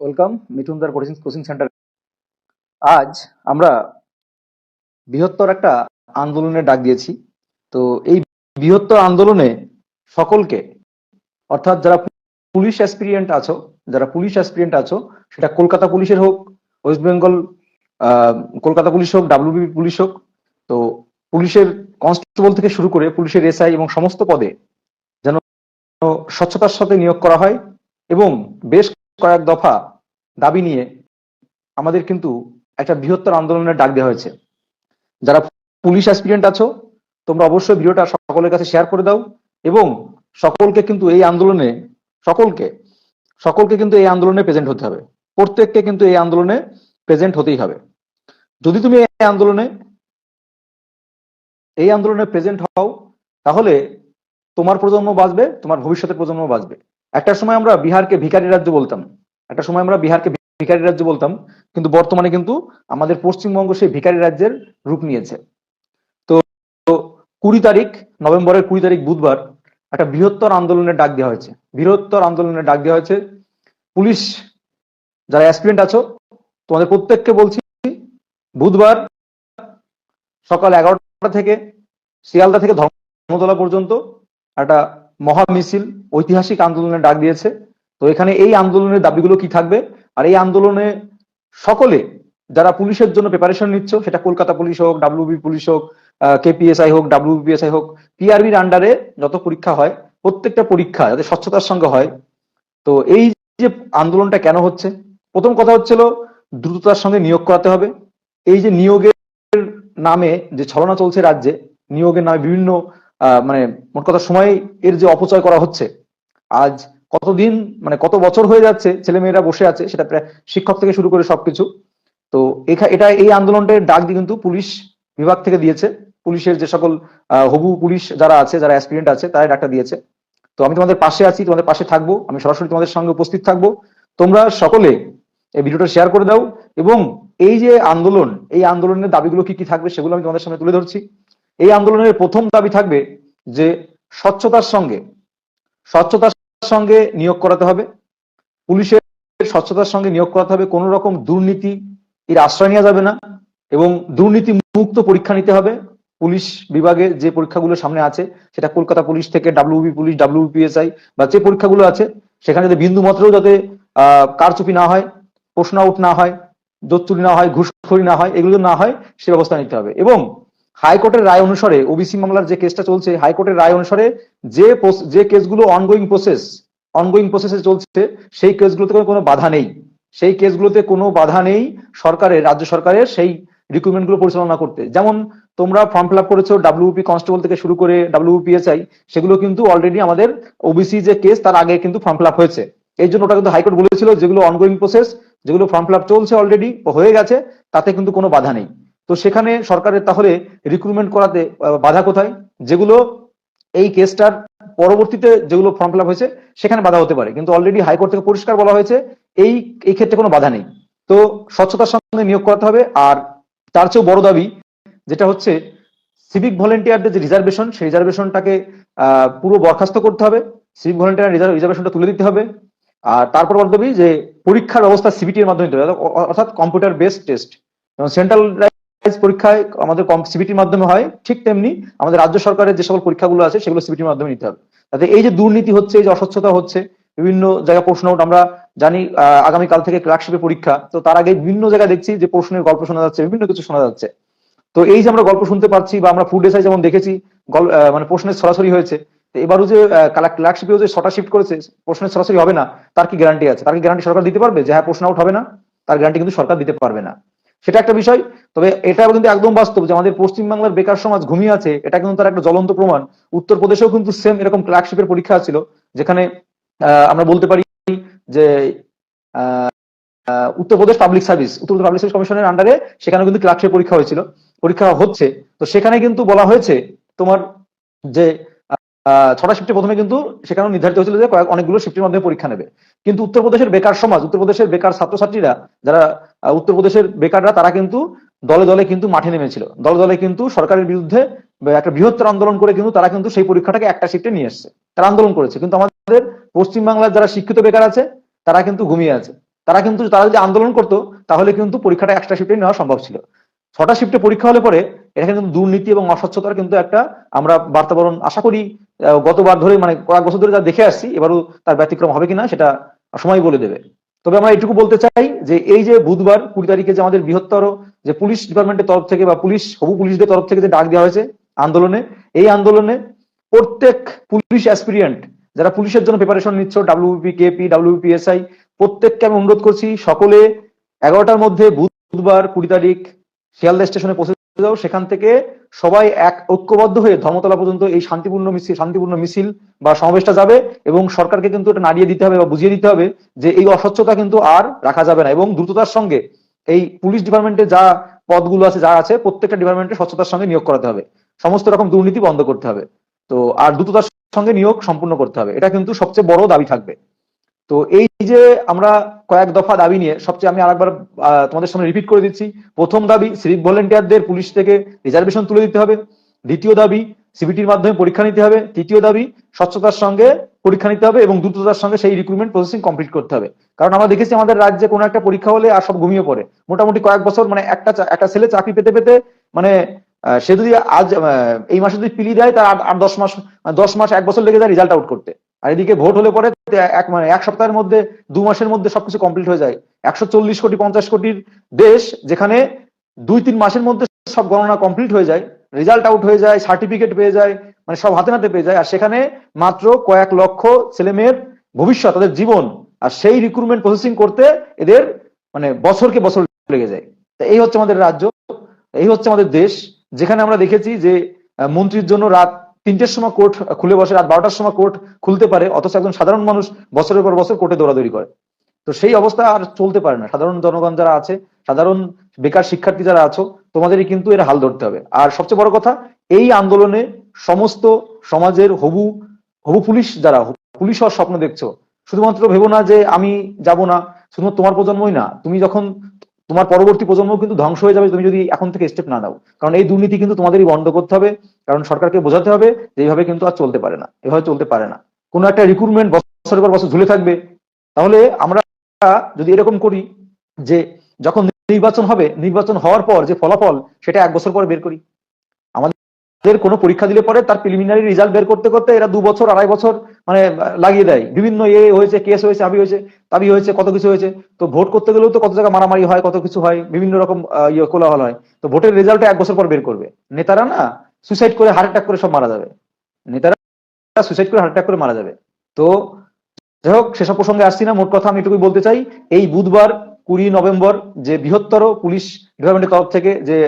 Welcome, মিঠুনদার coaching coaching centre. আজ আমরা বৃহত্তর একটা আন্দোলনের ডাক দিয়েছি। তো এই বৃহত্তর আন্দোলনে সকলকে, অর্থাৎ যারা পুলিশ অ্যাসপিরিয়েন্ট আছো, যারা পুলিশ অ্যাসপিরিয়েন্ট আছো, সেটা কলকাতা পুলিশের হোক, ওয়েস্ট বেঙ্গল কলকাতা পুলিশ হোক, ডাব্লিউবি পুলিশ হোক, তো পুলিশের কনস্টেবল থেকে শুরু করে পুলিশের এসআই এবং সমস্ত পদে যেন স্বচ্ছতার সাথে নিয়োগ করা হয় এবং বেশ কয়েক দফা দাবি নিয়ে আমাদের কিন্তু একটা বৃহত্তর আন্দোলনের ডাক দেওয়া হয়েছে। যারা পুলিশ অ্যাসপিরিয়েন্ট আছো, তোমরা অবশ্যই ভিডিওটা সকলের কাছে শেয়ার করে দাও এবং সকলকে কিন্তু এই আন্দোলনে, সকলকে সকলকে কিন্তু এই আন্দোলনে প্রেজেন্ট হতে হবে। প্রত্যেককে কিন্তু এই আন্দোলনে প্রেজেন্ট হতেই হবে। যদি তুমি এই আন্দোলনে এই আন্দোলনে প্রেজেন্ট হও, তাহলে তোমার প্রজন্ম বাঁচবে, তোমার ভবিষ্যতের প্রজন্ম বাঁচবে। একটা সময় আমরা বিহারকে ভিখারি রাজ্য বলতাম, একটা সময় আমরা বিহারকে ভিখারি রাজ্য বলতাম, কিন্তু বর্তমানে কিন্তু আমাদের পশ্চিমবঙ্গ সেই ভিখারি রাজ্যের রূপ নিয়েছে। তো কুড়ি তারিখ, নভেম্বরের কুড়ি তারিখ বুধবার একটা বৃহত্তর আন্দোলনের ডাক দেওয়া হয়েছে। বৃহত্তর আন্দোলনের ডাক দেওয়া হয়েছে, পুলিশ, যারা অ্যাসপিরেন্ট আছো, তোমাদের প্রত্যেককে বলছি, বুধবার সকাল এগারোটা থেকে, শিয়ালদা থেকে ধর্মতলা পর্যন্ত একটা মহা মিছিল ঐতিহাসিক আন্দোলনের ডাক দিয়েছে। তো এখানে এই আন্দোলনের দাবিগুলো কি থাকবে? আর এই আন্দোলনে সকলে যারা পুলিশের জন্য প্রিপারেশন নিচ্ছ, সেটা কলকাতা পুলিশ হোক ডাব্লিউবি পুলিশ হোক কেপিএসআই হোক ডাব্লিউবিএসআই হোক পিআরবির আন্ডারে যত পরীক্ষা হয়, প্রত্যেকটা পরীক্ষা যাতে স্বচ্ছতার সঙ্গে হয়। তো এই যে আন্দোলনটা কেন হচ্ছে? প্রথম কথা হচ্ছিল দ্রুততার সঙ্গে নিয়োগ করাতে হবে। এই যে নিয়োগের নামে যে ছলনা চলছে রাজ্যে, নিয়োগের নামে বিভিন্ন মানে মোট কথা সময় এর যে অপচয় করা হচ্ছে, আজ কতদিন মানে কত বছর হয়ে যাচ্ছে ছেলে মেয়েরা বসে আছে, সেটা শিক্ষক থেকে শুরু করে সবকিছু। তো এটা এই আন্দোলনটার ডাক দিয়ে কিন্তু পুলিশ বিভাগ থেকে দিয়েছে। পুলিশের যে সকল হবু পুলিশ যারা আছে, যারা অ্যাসপিরেন্ট আছে তারা ডাকটা দিয়েছে। তো আমি তোমাদের পাশে আছি, তোমাদের পাশে থাকব, আমি সরাসরি তোমাদের সঙ্গে উপস্থিত থাকব। তোমরা সকলে এই ভিডিওটা শেয়ার করে দাও এবং এই যে আন্দোলন, এই আন্দোলনের দাবিগুলো কি কি থাকবে, সেগুলো আমি তোমাদের সামনে তুলে ধরছি। এই আন্দোলনের প্রথম দাবি থাকবে যে স্বচ্ছতার সঙ্গে স্বচ্ছতার সঙ্গে নিয়োগ করাতে হবে। পুলিশের স্বচ্ছতার সঙ্গে নিয়োগ করাতে হবে। কোনো রকম দুর্নীতি এর আশ্রয় নেওয়া যাবে না এবং দুর্নীতি মুক্ত পরীক্ষা নিতে হবে। পুলিশ বিভাগে যে পরীক্ষাগুলো সামনে আছে, সেটা কলকাতা পুলিশ থেকে, ডাব্লিউবি পুলিশ ডাব্লিউপিএসআই বা যে পরীক্ষাগুলো আছে, সেখানে যাতে বিন্দু মাত্রও যাতে আহ কারচুপি না হয়, প্রশ্ন আউট না হয় দোত্তুরি না হয়, ঘুষখড়ি না হয়, এগুলো না হয়, সে ব্যবস্থা নিতে হবে। এবং হাইকোর্টের রায় অনুসারে ওবিসি মামলার যে কেসটা চলছে, হাইকোর্টের রায় অনুসারে যে যে কেসগুলো অনগোয়িং প্রসেস অনগোয়িং প্রসেসে চলছে, সেই কেসগুলোতে কোনো- বাধা নেই। সেই কেসগুলোতে কোনো বাধা নেই সরকারের, রাজ্য সরকারের সেই রিক্রুটমেন্টগুলো পরিচালনা করতে। যেমন তোমরা ফর্ম ফিল আপ করেছ ডাব্লিউপি কনস্টেবল থেকে শুরু করে ডাব্লিউপিএসআই সেগুলো কিন্তু অলরেডি আমাদের ওবিসি যে কেস তার আগে কিন্তু ফর্ম ফিল আপ হয়েছে। এই জন্য ওটা কিন্তু হাইকোর্ট বলেছিল যেগুলো অনগোয়িং প্রসেস যেগুলো ফর্ম ফিল আপ চলছে অলরেডি হয়ে গেছে, তাতে কিন্তু কোনো বাধা নেই। তো সেখানে সরকারের তাহলে রিক্রুটমেন্ট করাতে বাধা কোথায়? যেগুলো এই কেসটার পরবর্তীতে যেগুলো ফর্ম ফিল হয়েছে, সেখানে বাধা হতে পারে। কিন্তু অলরেডি হাইকোর্ট থেকে পরিষ্কার বলা হয়েছে, এই এই ক্ষেত্রে কোনো বাধা নেই। তো স্বচ্ছতার সঙ্গে নিয়োগ করাতে হবে, আর তার চেয়েও বড় দাবি যেটা হচ্ছে সিভিক ভলেন্টিয়ারদের যে রিজার্ভেশন সেই রিজার্ভেশনটাকে পুরো বরখাস্ত করতে হবে। সিভিক ভলেন্টিয়ার রিজার্ভ রিজার্ভেশনটা তুলে দিতে হবে। আর তারপর বড় দাবি যে, পরীক্ষার ব্যবস্থা সিবিটি এর মাধ্যমে অর্থাৎ কম্পিউটার বেসড টেস্ট সেন্ট্রাল পরীক্ষায় আমাদের সিবিটির মাধ্যমে হয়, ঠিক তেমনি আমাদের রাজ্য সরকারের যে সকল পরীক্ষাগুলো আছে সেগুলো সিবিটির মাধ্যমে নিতে হবে। তাতে এই যে দুর্নীতি হচ্ছে, এই যে অস্বচ্ছতা হচ্ছে, বিভিন্ন জায়গায় প্রশ্ন out, আমরা জানি আগামীকাল থেকে পরীক্ষা, তো তার আগে বিভিন্ন জায়গায় দেখছি যে প্রশ্নের গল্প শোনা যাচ্ছে, বিভিন্ন কিছু শোনা যাচ্ছে। তো এই যে আমরা গল্প শুনতে পারছি বা আমরা ফুড এসআই যেমন দেখেছি মানে প্রশ্নের সরাসরি হয়েছে এবারও যে ক্লার্কশিপেও যে ছটা শিফট করেছে, প্রশ্নের সরাসরি হবে না, তার কি গ্যারান্টি আছে? তার কি গ্যারান্টি সরকার দিতে পারবে? যে হ্যাঁ প্রশ্ন আউট হবে না, তার গ্যারান্টি কিন্তু সরকার দিতে পারবে না। সেটা একটা বিষয়। তবে এটা কিন্তু একদম বাস্তব যে আমাদের পশ্চিমবাংলার বেকার সমাজ ঘুমিয়ে আছে, এটা কিন্তু তার একটা জ্বলন্ত প্রমাণ। উত্তরপ্রদেশেও কিন্তু সেম এরকম ক্লার্কশিপের পরীক্ষা ছিল, যেখানে আমরা বলতে পারি যে Uttar Pradesh public service Uttar Pradesh public service কমিশনের আন্ডারে সেখানে কিন্তু ক্লার্কশিপ পরীক্ষা হয়েছিল। পরীক্ষা হচ্ছে। তো সেখানে কিন্তু বলা হয়েছে তোমার যে ছটা শিফটে প্রথমে কিন্তু সেখানে নির্ধারিত হয়েছিল যে কয়েক, অনেকগুলো শিফটের মাধ্যমে পরীক্ষা নেবে। কিন্তু উত্তরপ্রদেশের বেকার সমাজ, উত্তরপ্রদেশের বেকার ছাত্রছাত্রীরা, যারা উত্তরপ্রদেশের বেকাররা, তারা কিন্তু দলে দলে কিন্তু মাঠে নেমেছিল। দলে দলে কিন্তু সরকারের বিরুদ্ধে একটা বৃহত্তর আন্দোলন করে কিন্তু তারা কিন্তু সেই পরীক্ষাটাকে একটা শিফটে নিয়ে এসছে। তারা আন্দোলন করেছে। কিন্তু আমাদের পশ্চিমবাংলার যারা শিক্ষিত বেকার আছে, তারা কিন্তু ঘুমিয়ে আছে। তারা কিন্তু, তারা যদি আন্দোলন করতো, তাহলে কিন্তু পরীক্ষাটা একটা শিফটে নেওয়া সম্ভব ছিল। ছটা শিফটে পরীক্ষা হলে পরে এটা কিন্তু দুর্নীতি এবং অস্বচ্ছতার কিন্তু একটা আমরা বার্তাবরণ আশা করি গতবার ধরে মানে কয়েক বছর ধরে যা দেখে আসছি, এবারও তার ব্যতিক্রম হবে কিনা সেটা সময় বলে দেবে। তবে আমরা এটুকু বলতে চাই যে এই যে বুধবার কুড়ি তারিখে যে আমাদের বৃহত্তর যে পুলিশ ডিপার্টমেন্টের তরফ থেকে বা পুলিশ, হবু পুলিশদের তরফ থেকে যে ডাক দেওয়া হয়েছে আন্দোলনে, এই আন্দোলনে প্রত্যেক পুলিশ অ্যাসপিরিয়েন্ট, যারা পুলিশের জন্য প্রিপারেশন নিচ্ছ ডাব্লিউপি কেপি ডাব্লিউপিএসআই প্রত্যেককে আমি অনুরোধ করছি সকলে এগারোটার মধ্যে বুধবার কুড়ি তারিখ শিয়ালদা স্টেশনে পৌঁছে যাও, সেখান থেকে সবাই এক ঐক্যবদ্ধ হয়ে ধর্মতলা পর্যন্ত এই শান্তিপূর্ণ মিছিল শান্তিপূর্ণ মিছিল বা সমাবেশটা যাবে এবং সরকারকে কিন্তু এটা নাড়িয়ে দিতে হবে বা বুঝিয়ে দিতে হবে যে এই অস্বচ্ছতা কিন্তু আর রাখা যাবে না এবং দ্রুততার সঙ্গে এই পুলিশ ডিপার্টমেন্টে যা পদগুলো আছে, যা আছে, প্রত্যেকটা ডিপার্টমেন্টে স্বচ্ছতার সঙ্গে নিয়োগ করাতে হবে। সমস্ত রকম দুর্নীতি বন্ধ করতে হবে। তো আর দ্রুততার সঙ্গে নিয়োগ সম্পূর্ণ করতে হবে। এটা কিন্তু সবচেয়ে বড় দাবি থাকবে। তো এই যে আমরা কয়েক দফা দাবি নিয়ে সবচেয়ে আমি আরেকবার তোমাদের সামনে রিপিট করে দিচ্ছি। প্রথম দাবি সিভিক ভলেন্টিয়ারদের পুলিশ থেকে রিজার্ভেশন তুলে দিতে হবে। দ্বিতীয় দাবি সিবিটির মাধ্যমে পরীক্ষা নিতে হবে। তৃতীয় দাবি, স্বচ্ছতার সঙ্গে পরীক্ষা নিতে হবে এবং দ্রুততার সঙ্গে সেই রিক্রুটমেন্ট প্রসেসিং কমপ্লিট করতে হবে। কারণ আমরা দেখেছি আমাদের রাজ্যে কোনো একটা পরীক্ষা হলে আর সব ঘুমিয়ে পড়ে। মোটামুটি কয়েক বছর মানে একটা একটা ছেলে চাকরি পেতে পেতে মানে সে যদি আজ এই মাসে যদি পিলি দেয়, তার আট দশ মাস দশ মাস, এক বছর লেগে যায় রেজাল্ট আউট করতে। আর এদিকে ভোট হলে পরে এক মানে এক সপ্তাহের মধ্যে, দু মাসের মধ্যে সবকিছু কমপ্লিট হয়ে যায়। একশো চল্লিশ কোটি, পঞ্চাশ কোটির দেশ, যেখানে দুই, তিন মাসের মধ্যে সব গণনা কমপ্লিট হয়ে যায়। রেজাল্ট আউট হয়ে যায় সার্টিফিকেট পেয়ে যায় মানে সব হাতে নাতে পেয়ে যায়। আর সেখানে মাত্র কয়েক লক্ষ ছেলে মেয়ের ভবিষ্যৎ, তাদের জীবন। আর সেই রিক্রুটমেন্ট প্রসেসিং করতে এদের মানে বছরকে বছর লেগে যায়। তো এই হচ্ছে আমাদের রাজ্য, এই হচ্ছে আমাদের দেশ। যেখানে আমরা দেখেছি যে মন্ত্রীর জন্য রাত তিনটের সময় কোর্ট খুলে বসে, রাত বারোটার সময় কোর্ট খুলতে পারে, অথচ একজন সাধারণ মানুষ বছরের পর বছর কোর্টে দৌড়াদৌড়ি করে। তো সেই অবস্থা আর চলতে পারে না। সাধারণ জনগণ যারা আছে, সাধারণ বেকার শিক্ষার্থী যারা আছো, তোমাদেরই কিন্তু এর হাল ধরতে হবে। আর সবচেয়ে বড় কথা, এই আন্দোলনে সমস্ত সমাজের হবু হবু পুলিশ যারা পুলিশ হওয়ার স্বপ্ন দেখছ। শুধুমাত্র ভেবো না যে আমি যাব না, শুধুমাত্র তোমার প্রজন্মই না, তুমি যখন তোমার পরবর্তী প্রজন্ম কিন্তু ধ্বংস হয়ে যাবে তুমি যদি এখন থেকে স্টেপ না দাও কারণ এই দুর্নীতি কিন্তু তোমাদেরই বন্ধ করতে হবে, কারণ সরকারকে বোঝাতে হবে যে এইভাবে কিন্তু আর চলতে পারে না, এভাবে চলতে পারে না। কোনো একটা রিক্রুটমেন্ট বছরের পর বছর ঝুলে থাকবে। তাহলে আমরা যদি এরকম করি যে যখন নির্বাচন হবে, নির্বাচন হওয়ার পর যে ফলাফল, সেটা এক বছর পর বের করি। আমাদের কোনো পরীক্ষা দিলে পরে তার প্রিলিমিনারি রেজাল্ট বের করতে করতে এরা দু বছর, আড়াই বছর মানে লাগিয়ে দেয়। বিভিন্ন এ হয়েছে কেস হয়েছে, আবি হয়েছে, তাবি হয়েছে, কত কিছু হয়েছে। তো ভোট করতে গেলেও তো কত জায়গায় মারামারি হয়, কত কিছু হয়, বিভিন্ন রকম ইয়ে কোলাহল হয়। তো ভোটের রেজাল্ট এক বছর পর বের করবে। নেতারা না সুইসাইড করে হার্ট অ্যাটাক করে সব মারা যাবে। নেতারা সুইসাইড করে হার্ট অ্যাটাক করে মারা যাবে। তো যাই হোক, সেসব প্রসঙ্গে আসছি না। মোট কথা আমি এটুকুই বলতে চাই, এই বুধবার কুড়ি নভেম্বর যে বৃহত্তর পুলিশ ডিপার্টমেন্টের তরফ থেকে যে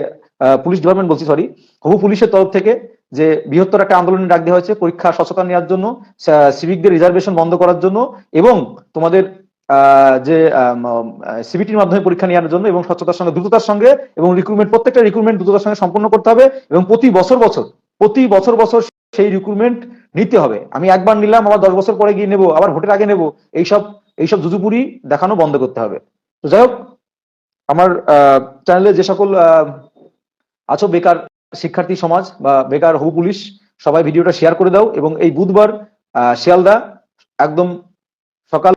পুলিশ ডিপার্টমেন্ট বলছি সরি হবু পুলিশের তরফ থেকে যে বৃহত্তর একটা আন্দোলনের ডাক দেওয়া হয়েছে, পরীক্ষা স্বচ্ছতা নেওয়ার জন্য সিভিকদের রিজার্ভেশন বন্ধ করার জন্য এবং তোমাদের যে সিবিটির মাধ্যমে পরীক্ষা নেওয়ার জন্য এবং স্বচ্ছতার সঙ্গে, দ্রুততার সঙ্গে এবং রিক্রুটমেন্ট প্রত্যেকটা রিক্রুটমেন্ট দ্রুততার সঙ্গে সম্পন্ন করতে হবে এবং প্রতি বছর বছর, প্রতি বছর বছর সেই রিক্রুটমেন্ট নিতে হবে। আমি একবার নিলাম, আবার দশ বছর পরে গিয়ে নেব, আবার ভোটের আগে নেব, এইসব এইসব জুজুপুরি দেখানো বন্ধ করতে হবে। তো যাই হোক, আমার চ্যানেলে যে সকল আছো বেকার শিক্ষার্থী সমাজ বা বেকার হবু পুলিশ সবাই ভিডিওটা শেয়ার করে দাও এবং এই বুধবার শিয়ালদা একদম সকাল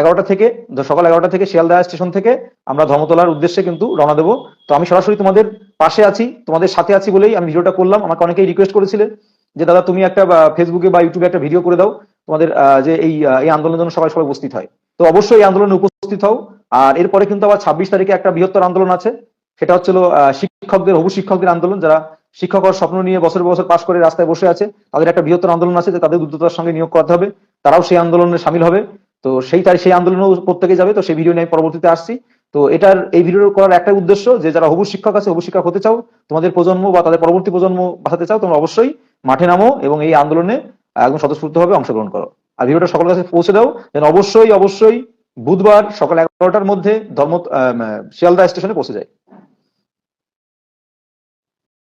এগারোটা থেকে সকাল এগারোটা থেকে শিয়ালদা স্টেশন থেকে আমরা ধর্মতলার উদ্দেশ্যে কিন্তু রওনা দেবো। তো আমি সরাসরি তোমাদের পাশে আছি তোমাদের সাথে আছি বলেই আমি ভিডিওটা করলাম। আমাকে অনেকেই রিকোয়েস্ট করেছিলেন যে দাদা তুমি একটা ফেসবুকে বা ইউটিউবে একটা ভিডিও করে দাও। তোমাদের যে এই এই আন্দোলনের জন্য সবাই সবাই উপস্থিত হয়। তো অবশ্যই এই আন্দোলনে উপস্থিত হও। আর এরপরে কিন্তু আবার ছাব্বিশ তারিখে একটা বৃহত্তর আন্দোলন আছে। সেটা হচ্ছিল আহ, শিক্ষকদের, হবু শিক্ষকদের আন্দোলন, যারা শিক্ষক হওয়ার স্বপ্ন নিয়ে বছর বছর পাশ করে রাস্তায় বসে আছে, তাদের একটা বৃহত্তর আন্দোলন আছে যে তাদের দ্রুততার সঙ্গে নিয়োগ করতে হবে। তারাও সেই আন্দোলনে সামিল হবে। তো সেই তারিখ সেই আন্দোলনেও প্রত্যেকে যাবে। তো সেই ভিডিও নিয়ে পরবর্তীতে আসছি। তো এটার, এই ভিডিও করার একটাই উদ্দেশ্য যে যারা হবু শিক্ষক আছে, হবু শিক্ষক হতে চাও, তোমাদের প্রজন্ম বা তাদের পরবর্তী প্রজন্ম বাঁচাতে চাও, তোমরা অবশ্যই মাঠে নামো এবং এই আন্দোলনে একদম স্বতঃস্ফূর্তভাবে অংশগ্রহণ করো। আর ভিডিওটা সকলের কাছে পৌঁছে দাও। যেন অবশ্যই অবশ্যই বুধবার সকাল এগারোটার মধ্যে ধর্ম শিয়ালদা স্টেশনে পৌঁছে যায়।